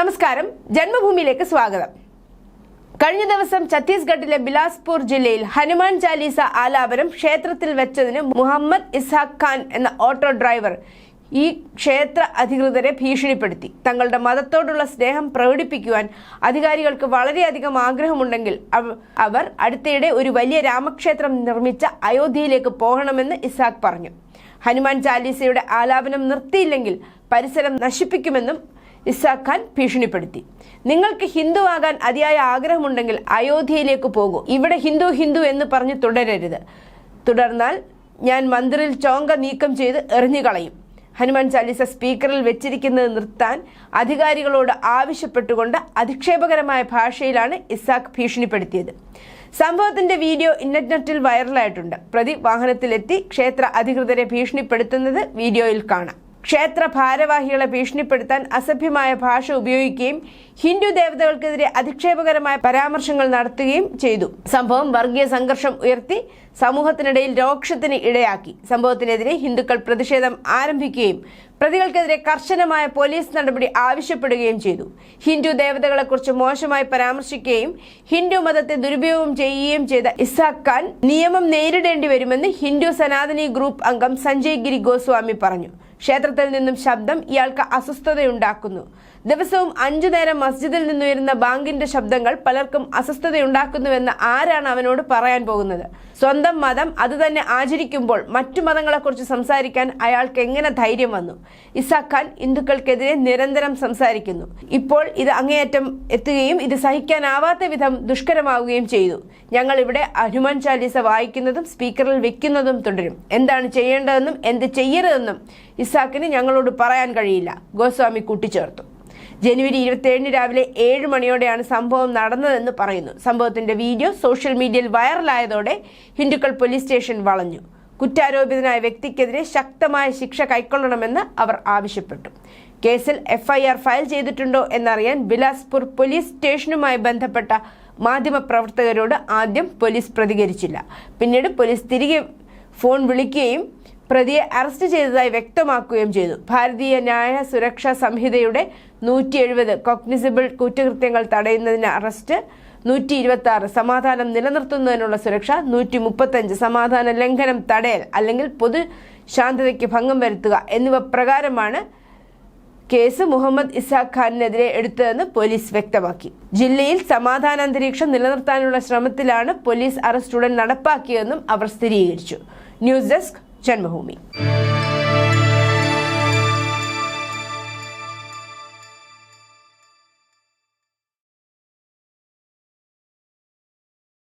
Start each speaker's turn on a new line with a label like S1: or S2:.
S1: നമസ്കാരം. ജന്മഭൂമിയിലേക്ക് സ്വാഗതം. കഴിഞ്ഞ ദിവസം ഛത്തീസ്ഗഡിലെ ബിലാസ്പൂർ ജില്ലയിൽ ഹനുമാൻ ചാലീസ ആലാപനം ക്ഷേത്രത്തിൽ വെച്ചതിന് മുഹമ്മദ് ഇസ്ഹാഖ് ഖാൻ എന്ന ഓട്ടോ ഡ്രൈവർ ഈ ക്ഷേത്ര അധികൃതരെ ഭീഷണിപ്പെടുത്തി. തങ്ങളുടെ മതത്തോടുള്ള സ്നേഹം പ്രകടിപ്പിക്കുവാൻ അധികാരികൾക്ക് വളരെയധികം ആഗ്രഹമുണ്ടെങ്കിൽ അവ- അവർ അടുത്തിടെ ഒരു വലിയ രാമക്ഷേത്രം നിർമ്മിച്ച അയോധ്യയിലേക്ക് പോകണമെന്ന് ഇസ്ഹാഖ് പറഞ്ഞു. ഹനുമാൻ ചാലീസയുടെ ആലാപനം നിർത്തിയില്ലെങ്കിൽ പരിസരം നശിപ്പിക്കുമെന്നും ഇസാഖ് ഖാൻ ഭീഷണിപ്പെടുത്തി. നിങ്ങൾക്ക് ഹിന്ദുവാകാൻ അതിയായ ആഗ്രഹമുണ്ടെങ്കിൽ അയോധ്യയിലേക്ക് പോകൂ. ഇവിടെ ഹിന്ദു ഹിന്ദു എന്ന് പറഞ്ഞ് തുടരരുത്. തുടർന്നാൽ ഞാൻ മന്ദിറിൽ ചോങ്ക നീക്കം ചെയ്ത് എറിഞ്ഞു കളയും ഹനുമാൻ ചാലീസ സ്പീക്കറിൽ വെച്ചിരിക്കുന്നത് നിർത്താൻ അധികാരികളോട് ആവശ്യപ്പെട്ടുകൊണ്ട് അധിക്ഷേപകരമായ ഭാഷയിലാണ് ഇസാഖ് ഭീഷണിപ്പെടുത്തിയത്. സംഭവത്തിന്റെ വീഡിയോ ഇന്റർനെറ്റിൽ വൈറലായിട്ടുണ്ട്. പ്രതി വാഹനത്തിലെത്തി ക്ഷേത്ര അധികൃതരെ ഭീഷണിപ്പെടുത്തുന്നത് വീഡിയോയിൽ കാണാം. ക്ഷേത്ര ഭാരവാഹികളെ ഭീഷണിപ്പെടുത്താൻ അസഭ്യമായ ഭാഷ ഉപയോഗിക്കുകയും ഹിന്ദു ദേവതകൾക്കെതിരെ അധിക്ഷേപകരമായ പരാമർശങ്ങൾ നടത്തുകയും ചെയ്തു. സംഭവം വർഗീയ സംഘർഷം ഉയർത്തി സമൂഹത്തിനിടയിൽ രോക്ഷത്തിന് ഇടയാക്കി. സംഭവത്തിനെതിരെ ഹിന്ദുക്കൾ പ്രതിഷേധം ആരംഭിക്കുകയും പ്രതികൾക്കെതിരെ കർശനമായ പോലീസ് നടപടി ആവശ്യപ്പെടുകയും ചെയ്തു. ഹിന്ദു ദേവതകളെക്കുറിച്ച് മോശമായി പരാമർശിക്കുകയും ഹിന്ദു മതത്തെ ദുരുപയോഗം ചെയ്യുകയും ചെയ്ത ഇസാഖ് ഖാൻ നിയമം നേരിടേണ്ടി വരുമെന്ന് ഹിന്ദു സനാതനി ഗ്രൂപ്പ് അംഗം സഞ്ജയ് ഗിരി ഗോസ്വാമി പറഞ്ഞു. ക്ഷേത്രത്തിൽ നിന്നും ശബ്ദം ഇയാൾക്ക് അസ്വസ്ഥതയുണ്ടാക്കുന്നു. ദിവസവും അഞ്ചു നേരം മസ്ജിദിൽ നിന്നുയരുന്ന ബാങ്കിന്റെ ശബ്ദങ്ങൾ പലർക്കും അസ്വസ്ഥതയുണ്ടാക്കുന്നുവെന്ന് ആരാണ് അവനോട് പറയാൻ പോകുന്നത്? സ്വന്തം മതം അത് തന്നെ ആചരിക്കുമ്പോൾ മറ്റു മതങ്ങളെക്കുറിച്ച് സംസാരിക്കാൻ അയാൾക്ക് എങ്ങനെ ധൈര്യം വന്നു? ഇസാഖ് ഖാൻ ഹിന്ദുക്കൾക്കെതിരെ നിരന്തരം സംസാരിക്കുന്നു. ഇപ്പോൾ ഇത് അങ്ങേയറ്റം എത്തുകയും ഇത് സഹിക്കാനാവാത്ത വിധം ദുഷ്കരമാവുകയും ചെയ്തു. ഞങ്ങൾ ഇവിടെ ഹനുമാൻ ചാലീസ വായിക്കുന്നതും സ്പീക്കറിൽ വെക്കുന്നതും തുടരും. എന്താണ് ചെയ്യേണ്ടതെന്നും എന്ത് ചെയ്യരുതെന്നും ഇസാഖിന് ഞങ്ങളോട് പറയാൻ കഴിയില്ല. ഗോസ്വാമി കൂട്ടിച്ചേർത്തു. ജനുവരി ഇരുപത്തിയേഴിന് രാവിലെ ഏഴ് മണിയോടെയാണ് സംഭവം നടന്നതെന്ന് പറയുന്നു. സംഭവത്തിന്റെ വീഡിയോ സോഷ്യൽ മീഡിയയിൽ വൈറലായതോടെ ഹിന്ദുക്കൾ പോലീസ് സ്റ്റേഷൻ വളഞ്ഞു. കുറ്റാരോപിതനായ വ്യക്തിക്കെതിരെ ശക്തമായ ശിക്ഷ കൈക്കൊള്ളണമെന്ന് അവർ ആവശ്യപ്പെട്ടു. കേസിൽ എഫ്ഐആർ ഫയൽ ചെയ്തിട്ടുണ്ടോ എന്നറിയാൻ ബിലാസ്പൂർ പോലീസ് സ്റ്റേഷനുമായി ബന്ധപ്പെട്ട മാധ്യമപ്രവർത്തകരോട് ആദ്യം പോലീസ് പ്രതികരിച്ചില്ല. പിന്നീട് പോലീസ് തിരികെ ഫോൺ വിളിക്കുകയും പ്രതിയെ അറസ്റ്റ് ചെയ്തതായി വ്യക്തമാക്കുകയും ചെയ്തു. ഭാരതീയ ന്യായ സുരക്ഷാ സംഹിതയുടെ നൂറ്റി എഴുപത് കോഗ്നിസിബിൾ കുറ്റകൃത്യങ്ങൾ തടയുന്നതിന് അറസ്റ്റ് നൂറ്റി ഇരുപത്തി ആറ് സമാധാനം നിലനിർത്തുന്നതിനുള്ള സുരക്ഷ നൂറ്റി മുപ്പത്തഞ്ച് സമാധാന ലംഘനം തടയൽ അല്ലെങ്കിൽ പൊതു ശാന്തതയ്ക്ക് ഭംഗം വരുത്തുക എന്നിവ പ്രകാരമാണ് കേസ് മുഹമ്മദ് ഇസാഖ് ഖാനിനെതിരെ എടുത്തതെന്ന് പോലീസ് വ്യക്തമാക്കി. ജില്ലയിൽ സമാധാന അന്തരീക്ഷം നിലനിർത്താനുള്ള ശ്രമത്തിലാണ് പോലീസ് അറസ്റ്റ് ഉടൻ നടപ്പാക്കിയതെന്നും അവർ സ്ഥിരീകരിച്ചു. ന്യൂസ് ഡെസ്ക് जन्मभूमि।